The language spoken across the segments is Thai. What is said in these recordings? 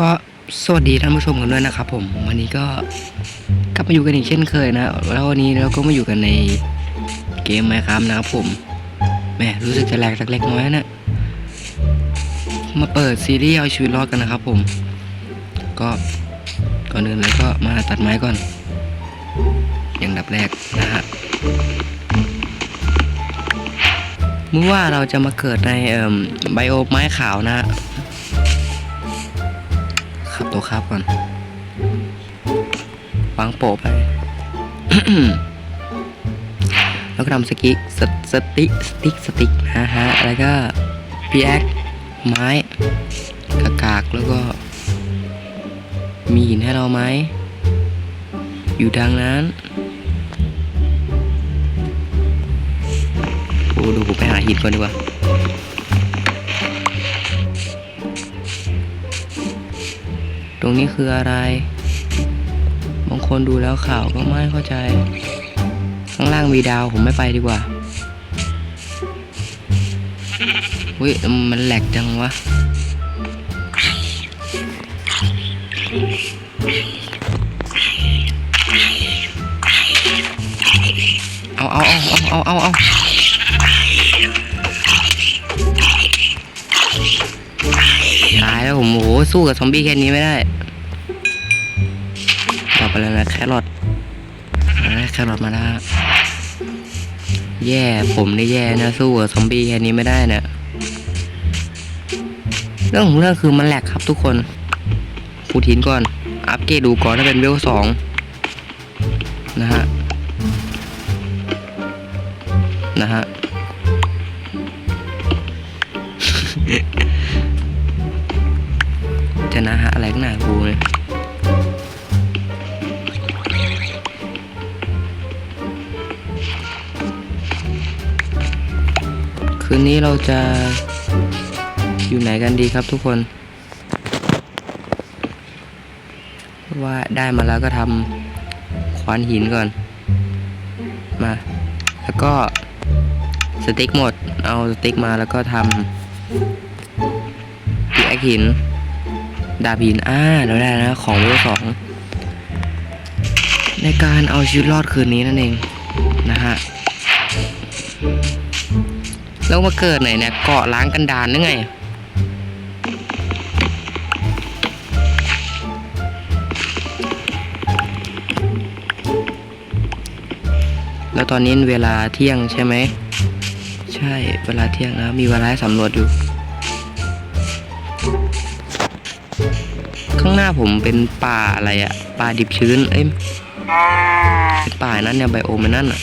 ก็สวัสดีท่านผู้ชมกันด้วยนะครับผมวันนี้ก็กลับมาอยู่กันอีกเช่นเคยนะแล้ววันนี้เราก็มาอยู่กันในเกมไมครับนะครับผมแหมรู้สึกจะแหลกสักเล็กน้อยนะมาเปิดซีรีส์เอาชีวิตรอดกันนะครับผม ก็ก่อนอื่นเลยก็มาตัดไม้ก่อน อย่างดับแรกนะฮะเมื่อว่าเราจะมาเกิดในไบโอไม้ขาวนะ ขับตัวครับก่อนวางโปะไป แล้วก็ทำสกิสสติสติกสติกนะฮะ แล้วก็พีแอคไม้กากากแล้วก็ มีหินให้เราไหม อยู่ทางนั้นโอ้ดูผมไปหาหินก่อนดีกว่า ตรงนี้คืออะไร บางคนดูแล้วข่าวก็ไม่เข้าใจ ข้างล่างมีดาวผมไม่ไปดีกว่าอุ้ยมันแหลกจังวะ เอาเอาเอาเอาเอาเอาตายแล้วผมโอ้โหสู้กับซอมบี้แค่นี้ไม่ได้ ไปแล้วนะแครอทแครอทมาแล้วแย่ผมนี่แย่นะสู้กับซอมบี้แค่นี้ไม่ได้นะเรื่องของเรื่องคือมันแหลกครับทุกคนพูดหินก่อน อัปเกรดดูก่อนถ้าเป็นเวลสองนะฮะ นะฮะ จะนะฮะอะไรข้างหนากูเลย คืนนี้เราจะอยู่ไหนกันดีครับทุกคน ว่าได้มาแล้วก็ทำขวานหินก่อน มา แล้วก็สติ๊กหมด เอาสติ๊กมาแล้วก็ทำปีแอคหิน ดาบหิน อ่า เราได้นะ ของเวลสอง ในการเอาชีวิตรอดคืนนี้นั่นเอง นะฮะ แล้วมาเกิดไหนเนี่ยเกาะล้างกันดานหรือไงแล้วตอนนี้เวลาเที่ยงใช่ไหม ใช่เวลาเที่ยงนะมีเวลาสำรวจอยู่ ข้างหน้าผมเป็นป่าอะไรอะป่าดิบชื้นเอ้ยเป็นป่านั้นเนี่ยไบโอมันนั่นอะ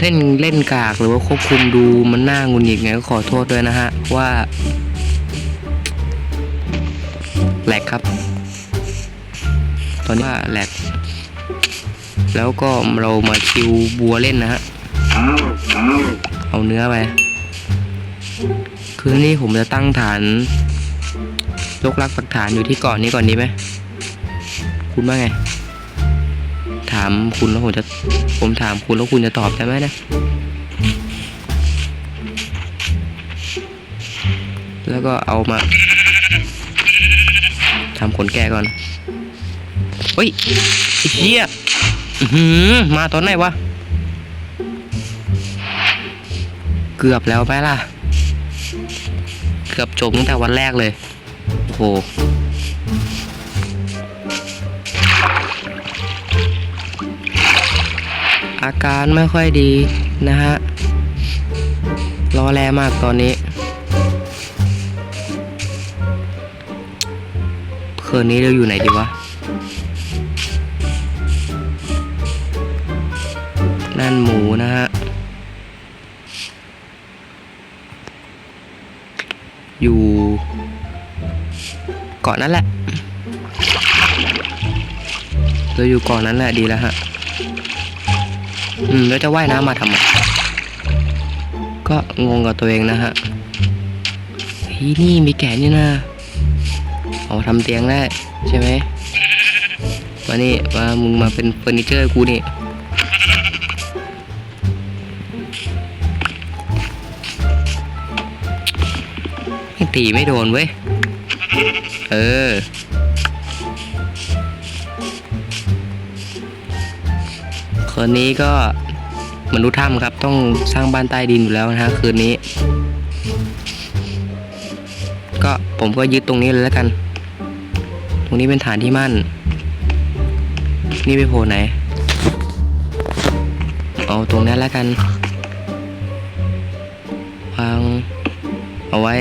เล่นเล่นกากหรือว่าควบคุมดูมันน่างุนหงิดไงก็ขอโทษด้วยนะฮะ ว่าแหลกครับ ตอนนี้ว่าแหลกแล้วก็เรามาคิวบัวเล่นนะฮะ เอาเนื้อไป คืนนี้ผมจะตั้งฐานยกรักปักฐานอยู่ที่เกาะนนี้ก่อนดีไหม คุณว่าไงามคุณแล้วผมจะผมถามคุณแล้วคุณจะตอบได้ไหมนะ แล้วก็เอามาทำขนแกะก่อนเฮ้ยไอ้เหี้ยหือมาตอนไหนวะ เกือบแล้วไปล่ะ เกือบจบตั้งแต่วันแรกเลย โอ้โห อาการไม่ค่อยดีนะฮะรอแลมากตอนนี้คืนนี้เราอยู่ไหนดีวะ นั่นหมูนะฮะ อยู่เกาะนั้นแหละ เราอยู่เกาะนั้นแหละดีแล้วฮะ อืมแล้วจะว่ายน้ำมาทำไมก็งงกับตัวเองนะฮะฮ้ยนี่มีแกะนี่นะเอามาทำเตียงได้ใช่ไหมมานี่มามึงมาเป็นเฟอร์นิเจอร์กูนี่ไม่ตีไม่โดนเว้ย เออ คืนนี้ก็มนุษย์ถ้ำครับ ต้องสร้างบ้านใต้ดินอยู่แล้วนะฮะคืนนี้ ก็ผมก็ยึดตรงนี้เลยแล้วกัน ตรงนี้เป็นฐานที่มั่น นี่ไปโผล่ไหน เอาตรงนั้นแล้วกันวางเอาไว้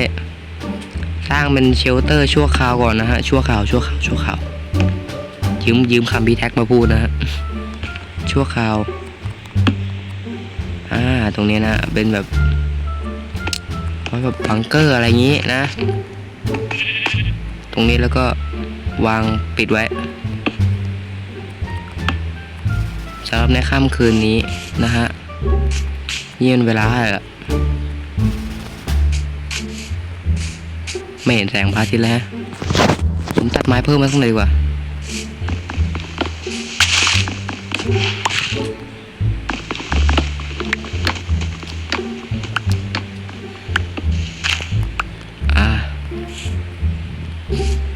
สร้างเป็นเชลเตอร์ชั่วคราวก่อนนะฮะชั่วคราวชั่วคราวชั่วคราวยืมยืมคำพีแท็กมาพูดนะฮะ ชั่วคราว อ่า ตรงนี้นะ เป็นแบบแบบบังเกอร์อะไรอย่างนี้นะ ตรงนี้แล้วก็วางปิดไว้สำหรับในค่ำคืนนี้นะฮะนี่เป็นเวลาไรละไม่เห็นแสงพระอาทิตย์แล้วฮะผมตัดไม้เพิ่มมาสักหน่อยดีกว่า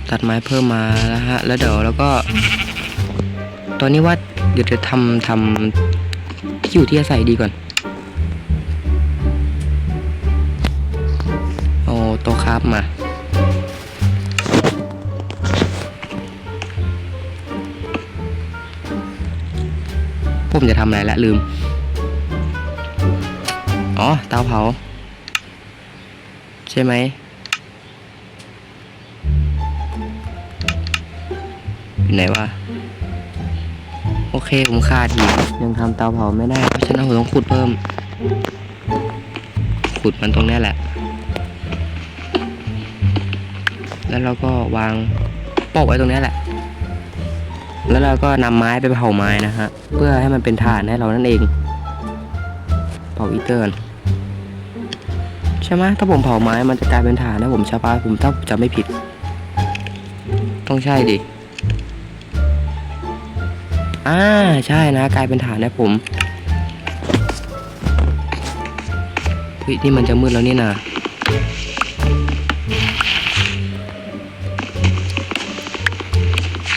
ตัดไม้เพิ่มมาแล้วฮะ แล้วเดี๋ยวแล้วก็ ตอนนี้ว่าเดี๋ยวจะทำทำที่อยู่ที่อาศัยดีก่อนเอาโต๊ะครับมาผมจะทำอะไรละลืม อ๋อเตาเผา ใช่ไหม อยู่ไหนวะโอเคผมขาดอีกยังทำเตาเผาไม่ได้เพราะฉะนั้นผมต้องขุดเพิ่ม ขุดมันตรงเนี้ยแหละ แล้วเราก็วางโปะไว้ตรงเนี้ยแหละ แล้วเราก็นำไม้ไปเผาไม้นะฮะเพื่อให้มันเป็นถ่านให้เรานั่นเอง เผาอีเตอร์นใช่ไหมถ้าผมเผาไม้มันจะกลายเป็นถ่านนะผมใช่ปะผมถ้าผมจะไม่ผิด ต้องใช่ดิ อ่าใช่นะกลายเป็นฐานนะผมเฮ้ยนี่มันจะมืดแล้วนี่นะ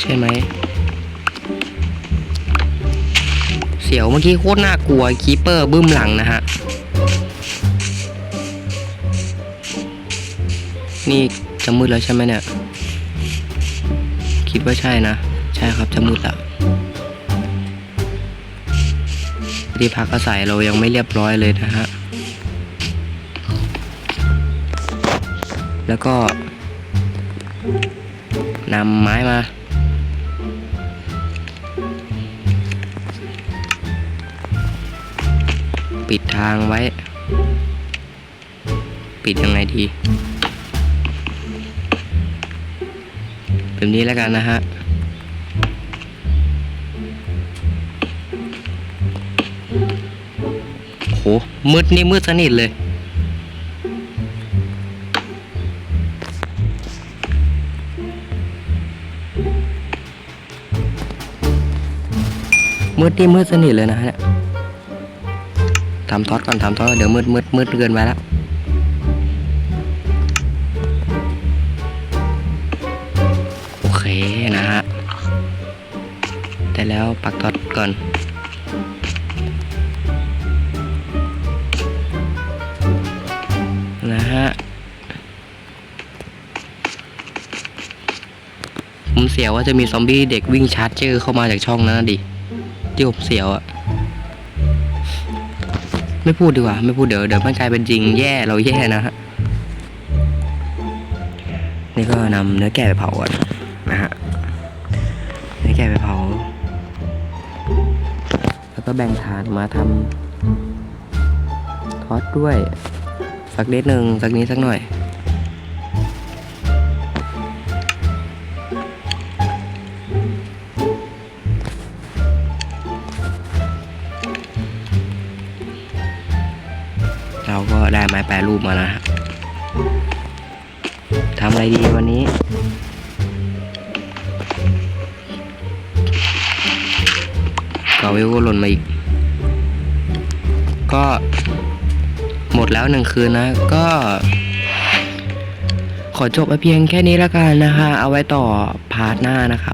ใช่ไหม เสียวเมื่อกี้โคตรน่ากลัวคีเปอร์บึ้มหลังนะฮะ นี่จะมืดแล้วใช่ไหมเนี่ย คิดว่าใช่นะ ใช่ครับจะมืดแล้ว ที่พักอาศัยเรายังไม่เรียบร้อยเลยนะฮะ แล้วก็นำไม้มา ปิดทางไว้ ปิดยังไงดี แบบนี้แล้วกันนะฮะ มืดนี่มืดสนิทเลย มืดนี่มืดสนิทเลยนะฮะทำทอดก่อนทำทอดก่อนเดี๋ยวมืดมืดมืดเกินไปแล้วโอเคนะฮะแต่แล้วปักทอดก่อน เสียวว่าจะมีซอมบี้เด็กวิ่งชาร์จเจอเข้ามาจากช่องนั้นนะดิที่ผมเสียวอะไม่พูดดีกว่า ไม่พูดเดี๋ยวเดี๋ยวมันกลายเป็นจริงแย่เราแย่นะฮะนี่ก็นำเนื้อแกะไปเผาก่อนนะฮะเนื้อแกะไปเผา แล้วก็แบ่งฐานมาทำทอดด้วย สักนิดหนึ่งสักนิดสักหน่อย รรูปมาแล้วฮะทำอะไรดีวันนี้ กาเวลก็หล่นมาอีก ก็หมดแล้วหนึ่งคืนนะ ก็ ขอจบไปเพียงแค่นี้ละกันนะคะ เอาไว้ต่อพาร์ทหน้านะครับ